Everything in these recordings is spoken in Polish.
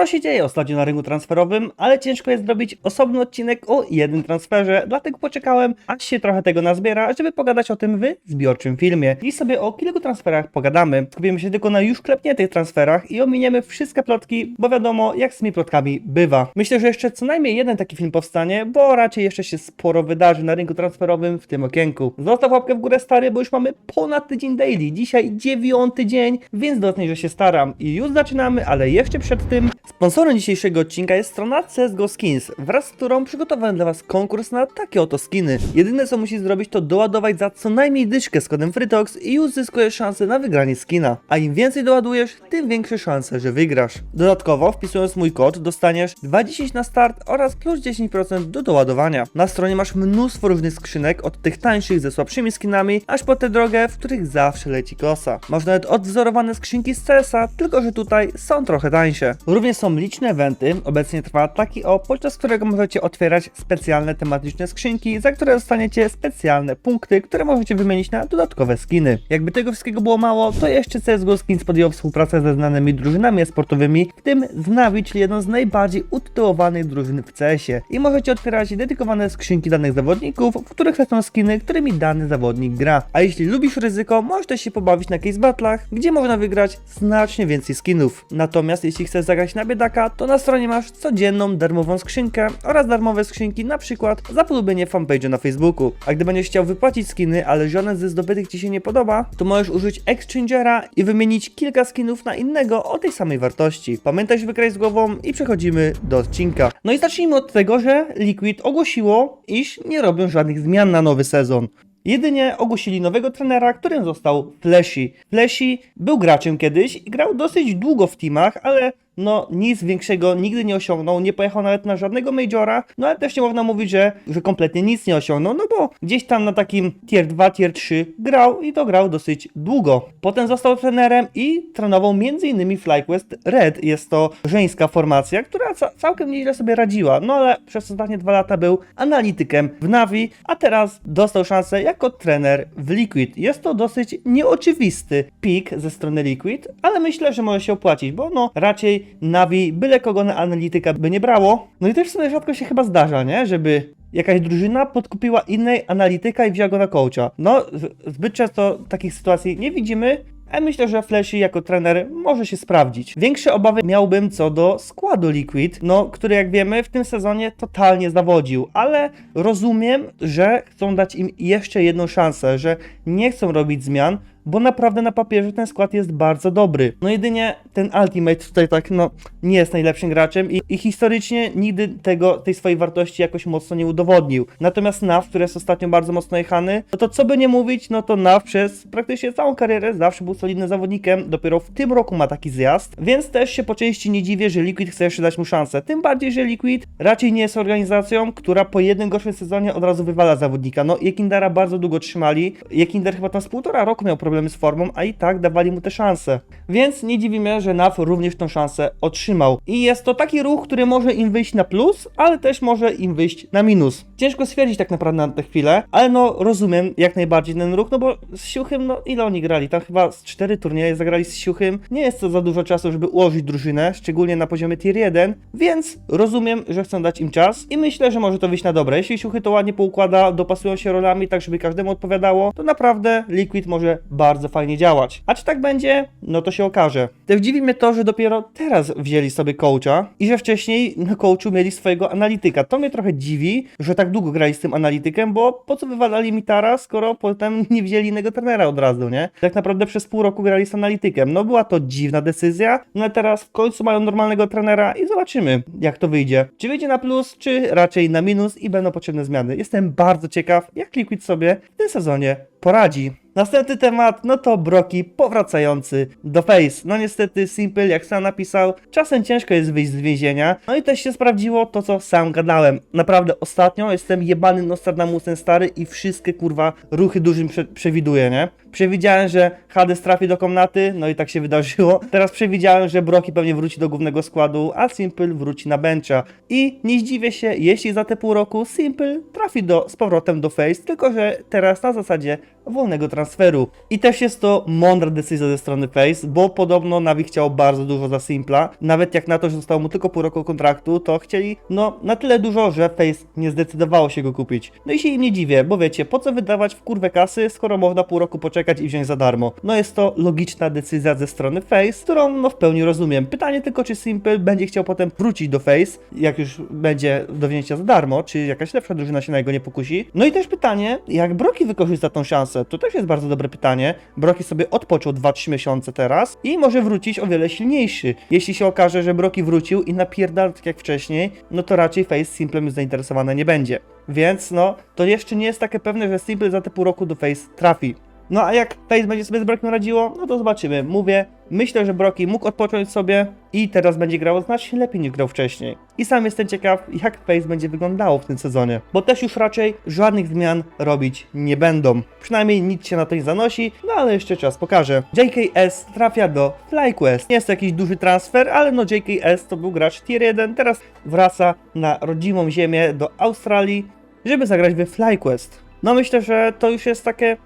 Sporo się dzieje ostatnio na rynku transferowym, ale ciężko jest zrobić osobny odcinek o jednym transferze, dlatego poczekałem, aż się trochę tego nazbiera, żeby pogadać o tym w zbiorczym filmie. Dziś sobie o kilku transferach pogadamy. Skupimy się tylko na już klepniętych transferach i ominiemy wszystkie plotki, bo wiadomo, jak z tymi plotkami bywa. Myślę, że jeszcze co najmniej jeden taki film powstanie, bo raczej jeszcze się sporo wydarzy na rynku transferowym w tym okienku. Zostaw łapkę w górę stary, bo już mamy ponad tydzień daily. Dzisiaj dziewiąty dzień, więc docenię, że się staram. I już zaczynamy, ale jeszcze przed tym sponsorem dzisiejszego odcinka jest strona CSGO Skins, wraz z którą przygotowałem dla Was konkurs na takie oto skiny. Jedyne co musisz zrobić to doładować za co najmniej dyszkę z kodem FreeTox i już zyskujesz szansę na wygranie skina. A im więcej doładujesz, tym większe szanse, że wygrasz. Dodatkowo wpisując mój kod dostaniesz 20 na start oraz plus 10% do doładowania. Na stronie masz mnóstwo różnych skrzynek, od tych tańszych ze słabszymi skinami, aż po te drogie, w których zawsze leci kosa. Masz nawet odwzorowane skrzynki z CS-a, tylko że tutaj są trochę tańsze. Również są liczne eventy, obecnie trwa taki o, podczas którego możecie otwierać specjalne tematyczne skrzynki, za które dostaniecie specjalne punkty, które możecie wymienić na dodatkowe skiny. Jakby tego wszystkiego było mało, to jeszcze CSGO Skins podjął współpracę ze znanymi drużynami sportowymi, w tym z Navi, czyli jedną z najbardziej utytułowanych drużyn w CS-ie. I możecie otwierać dedykowane skrzynki danych zawodników, w których lecą skiny, którymi dany zawodnik gra. A jeśli lubisz ryzyko, możesz się pobawić na case battlach, gdzie można wygrać znacznie więcej skinów. Natomiast jeśli chcesz zagrać na biedaka, to na stronie masz codzienną darmową skrzynkę oraz darmowe skrzynki, na przykład za polubienie fanpage'u na Facebooku. A gdy będziesz chciał wypłacić skiny, ale żaden ze zdobytych ci się nie podoba, to możesz użyć Exchangera i wymienić kilka skinów na innego o tej samej wartości. Pamiętaj, grać z głową i przechodzimy do odcinka. No i zacznijmy od tego, że Liquid ogłosiło, iż nie robią żadnych zmian na nowy sezon. Jedynie ogłosili nowego trenera, którym został Flashy. Flashy był graczem kiedyś i grał dosyć długo w teamach, ale no nic większego nigdy nie osiągnął, nie pojechał nawet na żadnego majora, no ale też nie można mówić, że, że kompletnie nic nie osiągnął, no bo gdzieś tam na takim tier 2, tier 3 grał i to grał dosyć długo. Potem został trenerem i trenował m.in. FlyQuest Red, jest to żeńska formacja, która ca całkiem nieźle sobie radziła, no ale przez ostatnie dwa lata był analitykiem w Navi, a teraz dostał szansę jako trener w Liquid. Jest to dosyć nieoczywisty pik ze strony Liquid, ale myślę, że może się opłacić, bo no raczej Navi byle kogo na analityka by nie brało. No i też w sumie rzadko się chyba zdarza, nie? Żeby jakaś drużyna podkupiła innej analityka i wzięła go na coacha. No, zbyt często takich sytuacji nie widzimy, a myślę, że Flashy jako trener może się sprawdzić. Większe obawy miałbym co do składu Liquid, no, który jak wiemy w tym sezonie totalnie zawodził, ale rozumiem, że chcą dać im jeszcze jedną szansę, że nie chcą robić zmian, bo naprawdę na papierze ten skład jest bardzo dobry. No jedynie ten Ultimate tutaj tak, no, nie jest najlepszym graczem i, i historycznie nigdy tego, tej swojej wartości jakoś mocno nie udowodnił. Natomiast NAV, który jest ostatnio bardzo mocno jechany, no to co by nie mówić, no to NAV przez praktycznie całą karierę zawsze był solidnym zawodnikiem, dopiero w tym roku ma taki zjazd, więc też się po części nie dziwię, że Liquid chce jeszcze dać mu szansę. Tym bardziej, że Liquid raczej nie jest organizacją, która po jednym gorszym sezonie od razu wywala zawodnika. No, Jekindera bardzo długo trzymali. Jekinder chyba tam z półtora roku miał problemy z formą, a i tak dawali mu tę szansę. Więc nie dziwi mnie, że NAF również tą szansę otrzymał. I jest to taki ruch, który może im wyjść na plus, ale też może im wyjść na minus. Ciężko stwierdzić tak naprawdę na tę chwilę, ale no rozumiem jak najbardziej ten ruch, no bo z Siuchym, no ile oni grali? Tam chyba z cztery turnieje zagrali z Siuchym. Nie jest to za dużo czasu, żeby ułożyć drużynę, szczególnie na poziomie tier 1, więc rozumiem, że chcą dać im czas i myślę, że może to wyjść na dobre. Jeśli Siuchy to ładnie poukłada, dopasują się rolami tak, żeby każdemu odpowiadało, to naprawdę Liquid może bardzo fajnie działać. A czy tak będzie? No to się okaże. Też dziwi mnie to, że dopiero teraz wzięli sobie coacha i że wcześniej na coachu mieli swojego analityka. To mnie trochę dziwi, że tak długo grali z tym analitykiem, bo po co wywalali Mitara, skoro potem nie wzięli innego trenera od razu, nie? Tak naprawdę przez pół roku grali z analitykiem. No była to dziwna decyzja, no ale teraz w końcu mają normalnego trenera i zobaczymy, jak to wyjdzie. Czy wyjdzie na plus, czy raczej na minus i będą potrzebne zmiany. Jestem bardzo ciekaw, jak Liquid sobie w tym sezonie poradzi. Następny temat, no to Broki powracający do Face. No niestety Simple, jak sam napisał, czasem ciężko jest wyjść z więzienia. No i też się sprawdziło to, co sam gadałem. Naprawdę ostatnio jestem jebany Nostradamusem stary i wszystkie kurwa ruchy dużym prze przewiduję, nie? Przewidziałem, że Hades trafi do komnaty, no i tak się wydarzyło. Teraz przewidziałem, że Broki pewnie wróci do głównego składu, a Simple wróci na bencha. I nie zdziwię się, jeśli za te pół roku Simple trafi do, z powrotem do Face, tylko że teraz na zasadzie wolnego transferu. I też jest to mądra decyzja ze strony Face, bo podobno Navi chciał bardzo dużo za Simpla. Nawet jak na to, że zostało mu tylko pół roku kontraktu, to chcieli no na tyle dużo, że Face nie zdecydowało się go kupić. No i się im nie dziwię, bo wiecie, po co wydawać w kurwę kasy, skoro można pół roku poczekać i wziąć za darmo. No jest to logiczna decyzja ze strony Face, którą no w pełni rozumiem. Pytanie tylko, czy Simple będzie chciał potem wrócić do Face, jak już będzie do wzięcia za darmo, czy jakaś lepsza drużyna się na jego nie pokusi. No i też pytanie, jak Broki wykorzysta tą szansę? To też jest bardzo dobre pytanie. Broki sobie odpoczął 2-3 miesiące teraz i może wrócić o wiele silniejszy. Jeśli się okaże, że Broki wrócił i napierdal tak jak wcześniej, no to raczej Face Simplem zainteresowane nie będzie. Więc no, to jeszcze nie jest takie pewne, że Simple za te pół roku do Face trafi. No a jak Face będzie sobie z Brokiem radziło, no to zobaczymy. Mówię, myślę, że Broki mógł odpocząć sobie i teraz będzie grał znacznie lepiej niż grał wcześniej. I sam jestem ciekaw, jak Face będzie wyglądało w tym sezonie, bo też już raczej żadnych zmian robić nie będą. Przynajmniej nic się na to nie zanosi, no ale jeszcze czas pokaże. JKS trafia do FlyQuest. Nie jest to jakiś duży transfer, ale no JKS to był gracz tier 1, teraz wraca na rodzimą ziemię do Australii, żeby zagrać we FlyQuest. No myślę, że to już jest takie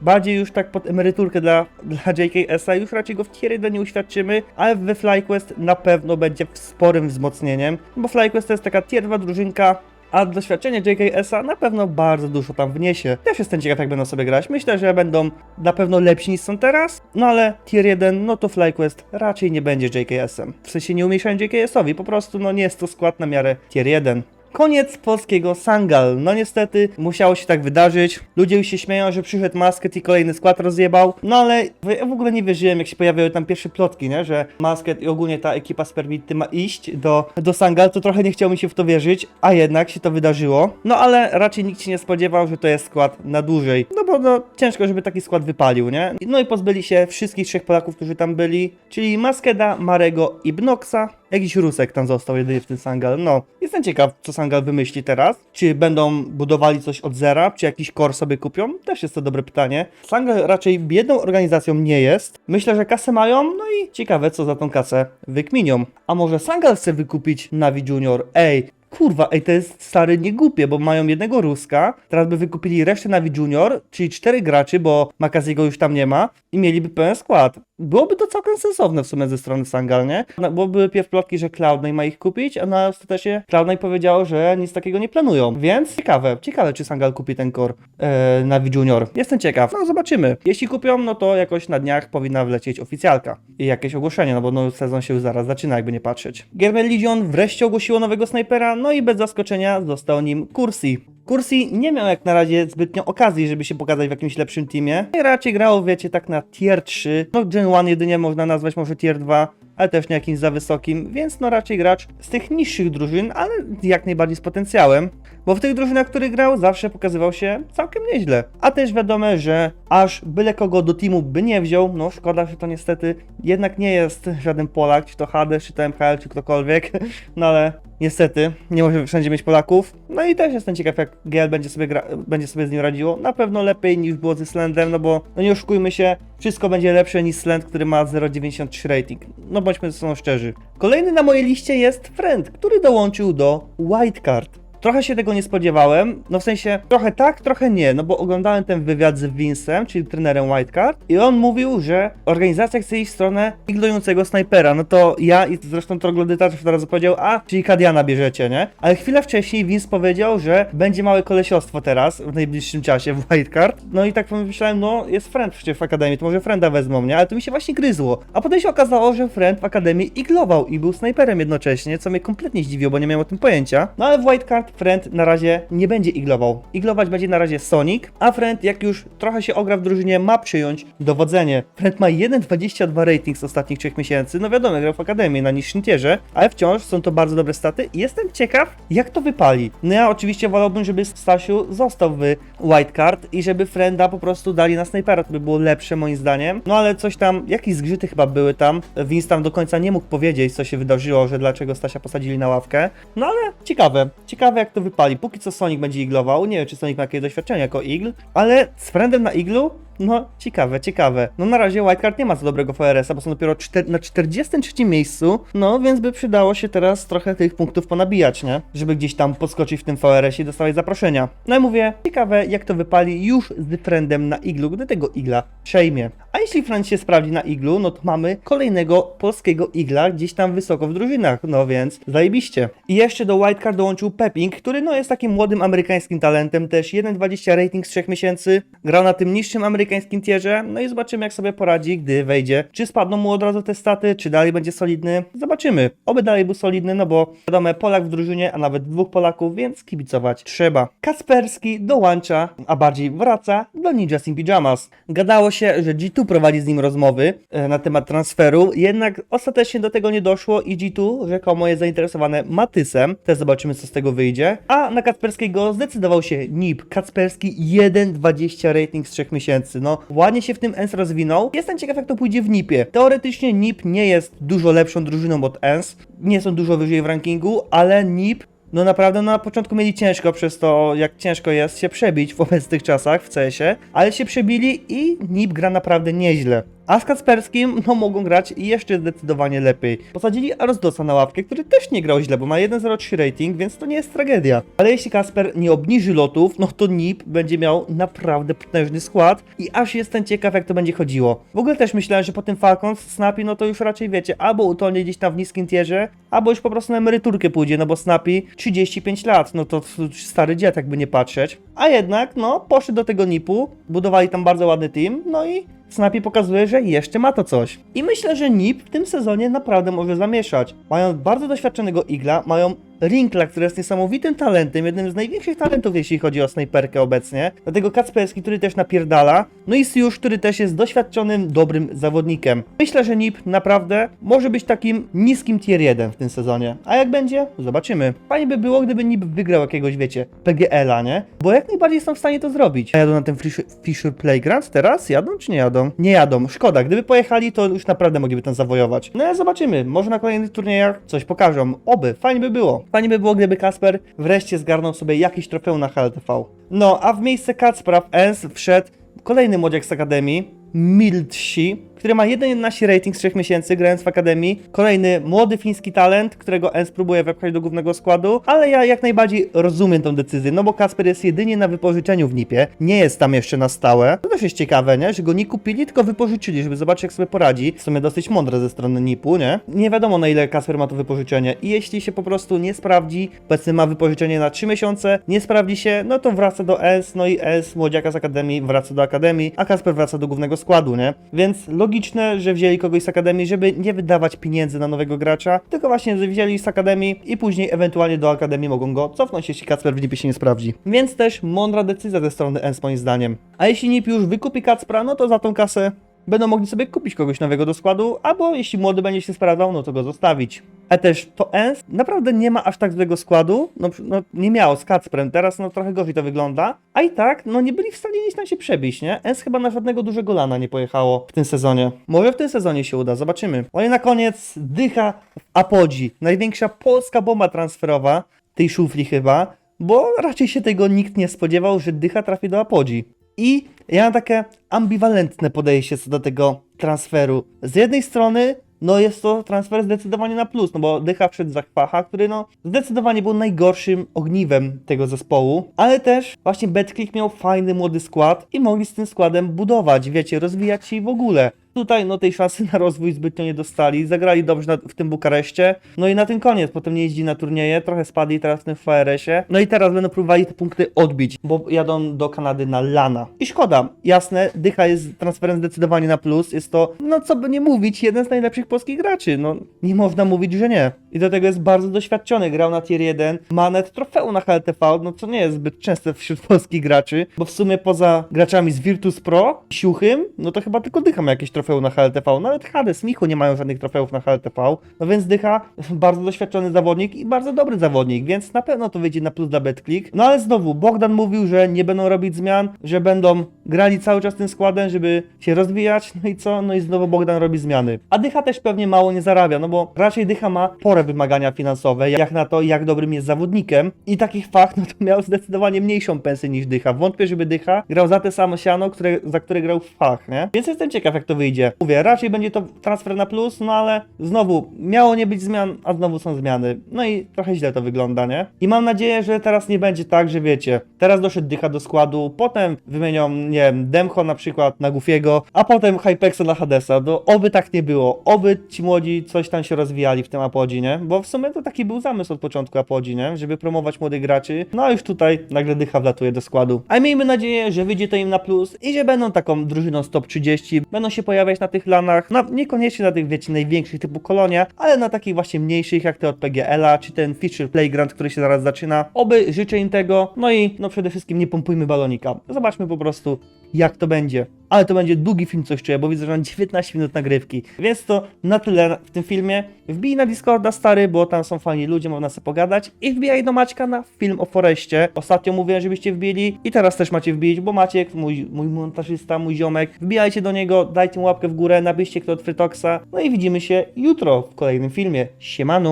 bardziej już tak pod emeryturkę dla, dla JKS-a, już raczej go w tier 1 nie uświadczymy, ale we FlyQuest na pewno będzie sporym wzmocnieniem, bo FlyQuest to jest taka tier 2 drużynka, a doświadczenie JKS-a na pewno bardzo dużo tam wniesie. Też jestem ciekaw, jak będą sobie grać. Myślę, że będą na pewno lepsi niż są teraz, no ale tier 1, no to FlyQuest raczej nie będzie JKS-em. W sensie nie umieszczałem JKS-owi, po prostu no nie jest to skład na miarę tier 1. Koniec polskiego Sangal. No niestety, musiało się tak wydarzyć. Ludzie już się śmieją, że przyszedł Masket i kolejny skład rozjebał. No ale ja w ogóle nie wierzyłem, jak się pojawiały tam pierwsze plotki, nie? Że Masket i ogólnie ta ekipa z Permity ma iść do, do Sangal, to trochę nie chciało mi się w to wierzyć, a jednak się to wydarzyło. No ale raczej nikt się nie spodziewał, że to jest skład na dłużej. No bo no, ciężko, żeby taki skład wypalił, nie? No i pozbyli się wszystkich trzech Polaków, którzy tam byli, czyli Maskeda, Marego i Bnoxa. Jakiś Rusek tam został jedynie w tym Sangal. No, jestem ciekaw, co Sangal wymyśli teraz. Czy będą budowali coś od zera, czy jakiś core sobie kupią? Też jest to dobre pytanie. Sangal raczej biedną organizacją nie jest. Myślę, że kasę mają, no i ciekawe, co za tą kasę wykminią. A może Sangal chce wykupić Navi Junior? Ej, Kurwa, ej, to jest stary niegłupie, bo mają jednego Ruska, teraz by wykupili resztę Navi Junior, czyli cztery graczy, bo Makaziego już tam nie ma i mieliby pełen skład. Byłoby to całkiem sensowne w sumie ze strony Sangal, nie? No, były pierw plotki, że Cloud9 ma ich kupić, a na ostatecznie Cloud9 powiedziało, że nic takiego nie planują. Więc ciekawe, ciekawe czy Sangal kupi ten core e, Navi Junior. Jestem ciekaw, no zobaczymy. Jeśli kupią, no to jakoś na dniach powinna wlecieć oficjalka i jakieś ogłoszenie, no bo no, sezon się już zaraz zaczyna, jakby nie patrzeć. German Legion wreszcie ogłosiło nowego snajpera, no i bez zaskoczenia został nim Kursi. Kursi nie miał jak na razie zbytnio okazji, żeby się pokazać w jakimś lepszym teamie. I raczej grał, wiecie, tak na tier 3. No Gen 1 jedynie można nazwać, może tier 2, ale też nie jakimś za wysokim, więc no raczej gracz z tych niższych drużyn, ale jak najbardziej z potencjałem. Bo w tych drużynach, w których grał, zawsze pokazywał się całkiem nieźle. A też wiadomo, że aż byle kogo do teamu by nie wziął, no szkoda, że to niestety jednak nie jest żaden Polak, czy to Hades, czy to MHL, czy ktokolwiek, no ale niestety nie może wszędzie mieć Polaków. No i też jestem ciekaw, jak GL będzie sobie, gra- będzie sobie z nim radziło. Na pewno lepiej niż było ze Slendem, no bo no nie oszukujmy się, wszystko będzie lepsze niż Slend, który ma 0,93 rating. No bądźmy ze sobą szczerzy. Kolejny na mojej liście jest Friend, który dołączył do Wildcard. Trochę się tego nie spodziewałem, no w sensie trochę tak, trochę nie, no bo oglądałem ten wywiad z Vincem, czyli trenerem Whitecard i on mówił, że organizacja chce iść w stronę ignorującego snajpera, no to ja i zresztą Troglodyta też od razu powiedział, a, czyli Kadiana bierzecie, nie? Ale chwilę wcześniej Vince powiedział, że będzie małe kolesiostwo teraz, w najbliższym czasie w Whitecard, no i tak pomyślałem, no jest Friend przecież w Akademii, to może Frienda wezmą, nie? Ale to mi się właśnie gryzło. A potem się okazało, że Friend w Akademii iglował i był snajperem jednocześnie, co mnie kompletnie zdziwiło, bo nie miałem o tym pojęcia. No ale w Whitecard Friend na razie nie będzie iglował. Iglować będzie na razie Sonic, a Friend jak już trochę się ogra w drużynie, ma przyjąć dowodzenie. Friend ma 1,22 rating z ostatnich 3 miesięcy, no wiadomo, grał w Akademii na niższym tierze, ale wciąż są to bardzo dobre staty i jestem ciekaw, jak to wypali. No ja oczywiście wolałbym, żeby Stasiu został w Whitecard i żeby Frienda po prostu dali na snajpera, to by było lepsze moim zdaniem. No ale coś tam, jakieś zgrzyty chyba były tam. Vince tam do końca nie mógł powiedzieć, co się wydarzyło, że dlaczego Stasia posadzili na ławkę. No ale ciekawe, ciekawe jak to wypali. Póki co Sonic będzie iglował, nie wiem czy Sonic ma jakieś doświadczenie jako igl, ale z Friendem na iglu No, ciekawe, ciekawe. No na razie Wildcard nie ma za dobrego VRS-a, bo są dopiero czter- na 43 miejscu, no więc by przydało się teraz trochę tych punktów ponabijać, nie? Żeby gdzieś tam podskoczyć w tym VRS-ie i dostawać zaproszenia. No i mówię, ciekawe jak to wypali już z friendem na iglu, gdy tego igla przejmie. A jeśli friend się sprawdzi na iglu, no to mamy kolejnego polskiego igla gdzieś tam wysoko w drużynach, no więc zajebiście. I jeszcze do Wildcard dołączył Pepping, który no jest takim młodym amerykańskim talentem, też 1,20 rating z 3 miesięcy, grał na tym niższym amerykańskim tierze, no i zobaczymy jak sobie poradzi, gdy wejdzie. Czy spadną mu od razu te staty, czy dalej będzie solidny? Zobaczymy. Oby dalej był solidny, no bo wiadomo, Polak w drużynie, a nawet dwóch Polaków, więc kibicować trzeba. Kasperski dołącza, a bardziej wraca do Ninjas in Pyjamas. Gadało się, że G2 prowadzi z nim rozmowy e, na temat transferu, jednak ostatecznie do tego nie doszło i G2 rzekomo jest zainteresowane Matysem. Też zobaczymy, co z tego wyjdzie. A na Kacperskiego zdecydował się NIP. Kacperski 1,20 rating z 3 miesięcy. No, ładnie się w tym ENS rozwinął. Jestem ciekaw, jak to pójdzie w NIPie. Teoretycznie NIP nie jest dużo lepszą drużyną od ENS. Nie są dużo wyżej w rankingu, ale NIP no naprawdę na początku mieli ciężko przez to, jak ciężko jest się przebić w obecnych czasach w CS-ie, ale się przebili i NIP gra naprawdę nieźle. A z Kacperskim, no mogą grać jeszcze zdecydowanie lepiej. Posadzili Arosdosa na ławkę, który też nie grał źle, bo ma 1.03 rating, więc to nie jest tragedia. Ale jeśli Kasper nie obniży lotów, no to NIP będzie miał naprawdę potężny skład i aż jestem ciekaw, jak to będzie chodziło. W ogóle też myślałem, że po tym Falcons, Snappy, no to już raczej wiecie, albo utonie gdzieś tam w niskim tierze, albo już po prostu na emeryturkę pójdzie, no bo Snappy 35 lat, no to stary dziad, jakby nie patrzeć. A jednak, no, poszli do tego NIP-u, budowali tam bardzo ładny team, no i Snappy pokazuje, że jeszcze ma to coś. I myślę, że NIP w tym sezonie naprawdę może zamieszać. Mają bardzo doświadczonego Igla, mają Rinkla, który jest niesamowitym talentem, jednym z największych talentów, jeśli chodzi o snajperkę obecnie. Dlatego Kacperski, który też napierdala. No i Siusz, który też jest doświadczonym, dobrym zawodnikiem. Myślę, że NIP naprawdę może być takim niskim tier 1 w tym sezonie. A jak będzie? Zobaczymy. Fajnie by było, gdyby NIP wygrał jakiegoś, wiecie, PGL-a, nie? Bo jak najbardziej są w stanie to zrobić. A jadą na ten Fisher, Playground teraz? Jadą czy nie jadą? Nie jadą. Szkoda. Gdyby pojechali, to już naprawdę mogliby tam zawojować. No ale zobaczymy. Może na kolejnych turniejach coś pokażą. Oby. Fajnie by było. Fajnie by było, gdyby Kasper wreszcie zgarnął sobie jakiś trofeum na HLTV. No, a w miejsce Kacpra w ENS wszedł kolejny młodziak z Akademii, Mildsi, który ma 1,11 rating z 3 miesięcy grając w Akademii. Kolejny młody fiński talent, którego ENS próbuje wepchać do głównego składu, ale ja jak najbardziej rozumiem tą decyzję, no bo Kasper jest jedynie na wypożyczeniu w NIP-ie, nie jest tam jeszcze na stałe. To też jest ciekawe, nie? Że go nie kupili, tylko wypożyczyli, żeby zobaczyć jak sobie poradzi. W sumie dosyć mądre ze strony NIP-u, nie? Nie wiadomo na ile Kasper ma to wypożyczenie i jeśli się po prostu nie sprawdzi, powiedzmy ma wypożyczenie na 3 miesiące, nie sprawdzi się, no to wraca do ENS, no i ENS młodziaka z Akademii wraca do Akademii, a Kasper wraca do głównego składu, nie? Więc logiczne, że wzięli kogoś z Akademii, żeby nie wydawać pieniędzy na nowego gracza, tylko właśnie wzięli z Akademii i później ewentualnie do Akademii mogą go cofnąć, jeśli Kacper w NIP się nie sprawdzi. Więc też mądra decyzja ze strony ENS moim zdaniem. A jeśli NIP już wykupi Kacpra, no to za tą kasę będą mogli sobie kupić kogoś nowego do składu, albo jeśli młody będzie się sprawdzał, no to go zostawić. A też to ENS naprawdę nie ma aż tak złego składu, no, no nie miało z Kacprem, teraz no trochę gorzej to wygląda, a i tak no nie byli w stanie gdzieś tam się przebić, nie? ENS chyba na żadnego dużego lana nie pojechało w tym sezonie. Może w tym sezonie się uda, zobaczymy. No i na koniec dycha w Apodzi, największa polska bomba transferowa, tej szufli chyba, bo raczej się tego nikt nie spodziewał, że dycha trafi do Apodzi. I ja mam takie ambiwalentne podejście co do tego transferu. Z jednej strony, no jest to transfer zdecydowanie na plus, no bo Dycha wszedł za Kwacha, który no zdecydowanie był najgorszym ogniwem tego zespołu, ale też właśnie Betclick miał fajny młody skład i mogli z tym składem budować, wiecie, rozwijać się w ogóle. Tutaj no tej szansy na rozwój zbytnio nie dostali, zagrali dobrze na, w tym Bukareszcie, no i na tym koniec, potem nie jeździ na turnieje, trochę spadli teraz w tym FRS-ie, no i teraz będą próbowali te punkty odbić, bo jadą do Kanady na lana. I szkoda, jasne, Dycha jest transferem zdecydowanie na plus, jest to, no co by nie mówić, jeden z najlepszych polskich graczy, no nie można mówić, że nie. I do tego jest bardzo doświadczony, grał na tier 1, ma net trofeum na HLTV, no co nie jest zbyt częste wśród polskich graczy, bo w sumie poza graczami z Virtus Pro, Siuchym, no to chyba tylko Dycha ma jakieś trofeum trofeum na HLTV, nawet Hades, Michu nie mają żadnych trofeów na HLTV, no więc Dycha, bardzo doświadczony zawodnik i bardzo dobry zawodnik, więc na pewno to wyjdzie na plus dla BetClick. No ale znowu, Bogdan mówił, że nie będą robić zmian, że będą grali cały czas tym składem, żeby się rozwijać, no i co? No i znowu Bogdan robi zmiany. A Dycha też pewnie mało nie zarabia, no bo raczej Dycha ma porę wymagania finansowe, jak na to, jak dobrym jest zawodnikiem i takich fakt, no to miał zdecydowanie mniejszą pensję niż Dycha. Wątpię, żeby Dycha grał za te samo siano, które, za które grał w fach, nie? Więc jestem ciekaw, jak to wyjdzie. Mówię, raczej będzie to transfer na plus, no ale znowu, miało nie być zmian, a znowu są zmiany. No i trochę źle to wygląda, nie? I mam nadzieję, że teraz nie będzie tak, że wiecie, teraz doszedł Dycha do składu, potem wymienią, nie wiem, Demcho na przykład na Goofiego, a potem Hypexa na Hadesa. No, oby tak nie było. Oby ci młodzi coś tam się rozwijali w tym Apodzi, nie? Bo w sumie to taki był zamysł od początku Apodzi, nie? Żeby promować młodych graczy. No a już tutaj nagle Dycha wlatuje do składu. A miejmy nadzieję, że wyjdzie to im na plus i że będą taką drużyną z top 30, będą się pojawiać na tych lanach, na, niekoniecznie na tych, wiecie, największych typu Kolonia, ale na takich właśnie mniejszych, jak te od PGL-a, czy ten Feature Playground, który się zaraz zaczyna. Oby życzę im tego, no i no przede wszystkim nie pompujmy balonika. Zobaczmy po prostu, jak to będzie. Ale to będzie długi film, coś czuję, bo widzę, że mam 19 minut nagrywki. Więc to na tyle w tym filmie. Wbij na Discorda stary, bo tam są fajni ludzie, można sobie pogadać. I wbijaj do Maćka na film o Foreście. Ostatnio mówiłem, żebyście wbili i teraz też macie wbić, bo Maciek, mój, mój montażysta, mój ziomek, wbijajcie do niego, dajcie mu łapkę w górę, napiszcie kto od Frytoxa. No i widzimy się jutro w kolejnym filmie. Siemanu!